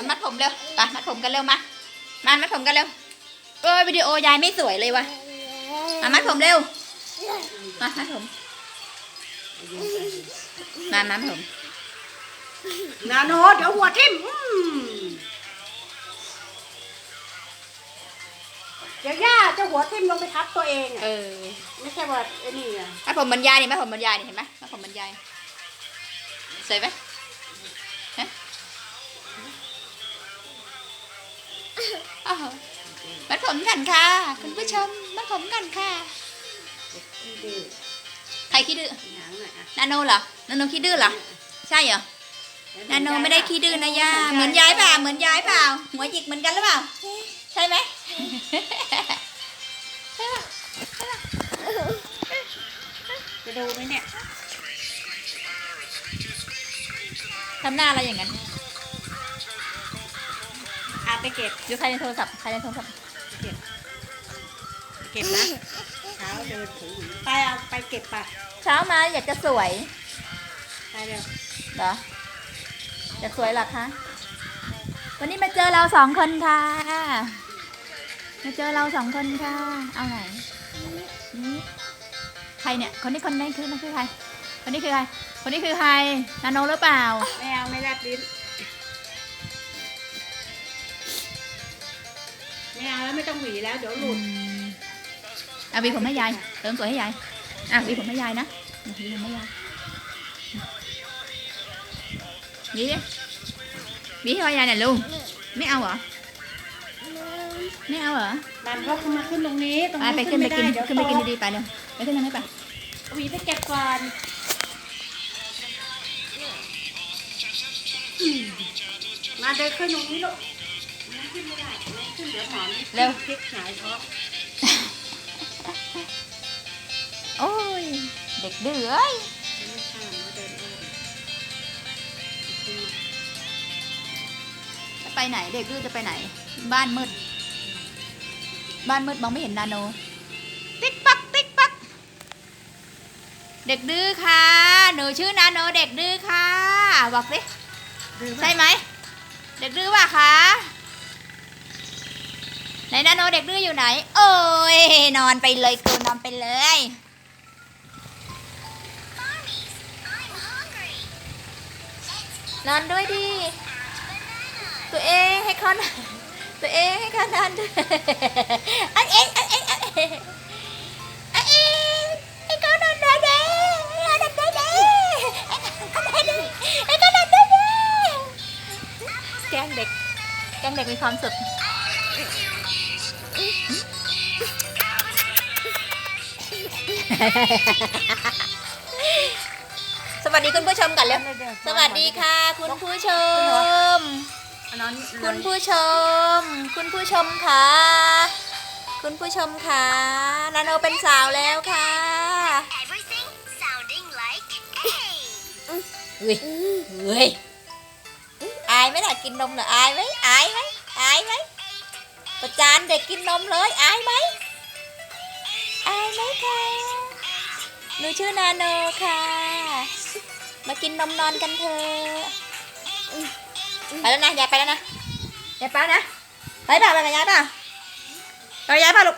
มามัดผมเร็วไปมัดผมกันเร็วมามามัดผมกันเร็วเออวิดีโอยายไม่สวยเลยวะมามัดผมเร็วมามัดผมมามัดผมนาโนเดี๋ยวหัวทิ่มอืมเดี๋ยวย่าจะหัวทิ่มลงไปทับตัวเองเออะอไม่ใช่ว่าไอ้นี่อะมัดผมบรรยายนี่มัดผมบรรยายนี่เห็นไหมมัดผมบรรยายสวยไหม มัดผมกันค่ะ คุณผู้ชมมัดผมกันค่ะดื้อใครขี้ดื้อหางหน่อยอะนาโนเหรอนาโนขี้ดื้อเหรอใช่เหรอนาโนไม่ได้ขี้ดื้อนะย่าเหมือนยายเปล่าเหมือนยายเปล่าหัวหยิกเหมือนกันหรือเปล่าใช่ไหมจะดูไหมเนี่ยทำหน้าอะไรอย่างนั้นอา ไปเก็บดูใครในโทรศัพท์ใครในโทรศัพท์ เก็บเก็บนะเช้าเดินถือไปเอาไปเก็บไปเช้ามาอยากจะสวยไปเร็วเหรอจะสวยเหรอคะ วันนี้มาเจอเราสองคนค่ะ มาเจอเราสองคนค่ะ เอาไหนนี่ใครเนี่ย คนนี้คนนี้คือนั่นคือใคร คนนี้คือใคร คนนี้คือใคร นาโนหรือเปล่า ไม่เอาไม่แลบลิ้น ไม่เอาแล้วไม่ต้องหวีแล้ว เดี๋ยวหลุดอะหวีผมให้ยาย เติมสวยให้ยาย อะหวีผมให้ยายนะหวีผมให้ยายหวีดิหวีให้ยายหน่อยลุง ไม่เอาเหรอ ไม่เอาเหรอดันก็ขึ้นมาขึ้นตรงนี้ ตรงไปนี้ไปขึ้นไปกินม่ด้เดี๋ยวขึ้นไปกินตดีๆไปเร็วไปขึ้นทางนี้ไปหวีไปเก็บก่อนอืมมาเดินขึ้นตรงนี้ลูกมันขึ้นไม่ได้มันขึ้นเดี๋ยวหมอนเร็ว พลิกหงายท้องโอ้ย เด็กดื้อเอ้ยไม่ข้ามมาเดินเองจะไปไหนเด็กดื้อจะไปไหน บ้านมืด บ้านมืดมองไม่เห็นนาโน ติ๊กปักติ๊กปักเด็กดื้อค่ะ หนูชื่อนาโนเด็กดื้อค่ะ บอกสิใช่ไหม เด็กดื้อว่ะคะ ไหนนาโนเด็กดื้ออยู่ไหน โอ้ยนอนไปเลยกูนอนไปเลยนอนด้วยดิ ตัวเองให้เขานอนตัวเองให้เขานอนด้วยอันเองอันเองอันเองอันเองให้เขานอนด้วยเด้ให้เขานอนด้วยด้ให้เขานอนด้วยให้เขานอนด้วยเด้แกงเด็กแกงเด็กมีความสุข สวัสดีคุณผู้ชมกันเร็วสวัสดีค่ะ คุณผู้ชมอันนั้นคุณผู้ชม คุณผู้ชมค่ะ คุณผู้ชมค่ะนาโนเป็นสาวแล้วค่ะ Everything sounding like A. เฮ้ยเฮ้ยอายไหมล่ะกินนมเหรออายไหมอายไหมอายไหมประจานเด็กกินนมเลยอายไหมอายไหมคะ หนูชื่อนาโนค่ะ มากินนมนอนกันเถอะไปแล้วนะยายไปแล้วนะยายไปแล้วนะไปเปล่าไปกับยายเปล่าไปกับยายเปล่าลูก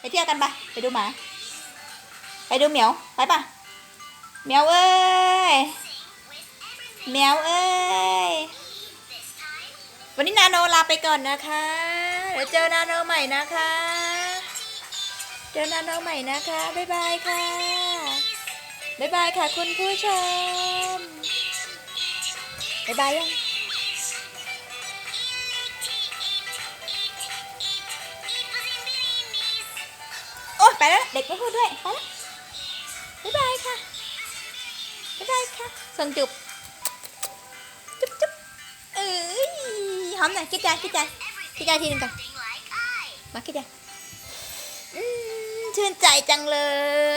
ไปเที่ยวกันปะไปดูหมา ไปดูเหมียวไปปะเหมียวเอ้ยแมวเอ้ยวันนี้นาโนลาไปก่อนนะคะ เดี๋ยวเจอนาโนใหม่นะคะ เจอนาโนใหม่นะคะ บ๊ายบายค่ะ บ๊ายบายค่ะคุณผู้ชม บ๊ายบายยังโอ้ไปแล้ว เด็กไม่พูดด้วยไปแล้วบ๊ายบายค่ะ บ๊ายบายค่ะ ส่งจุบ จุบจุบเอ้ยหอมหน่อยคิดใจคิดใจคิดใจทีหนึงก่อนมาคิดใจอืม ชื่นใจจังเล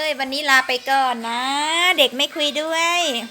ย วันนี้ลาไปก่อนนะ เด็กไม่คุยด้วย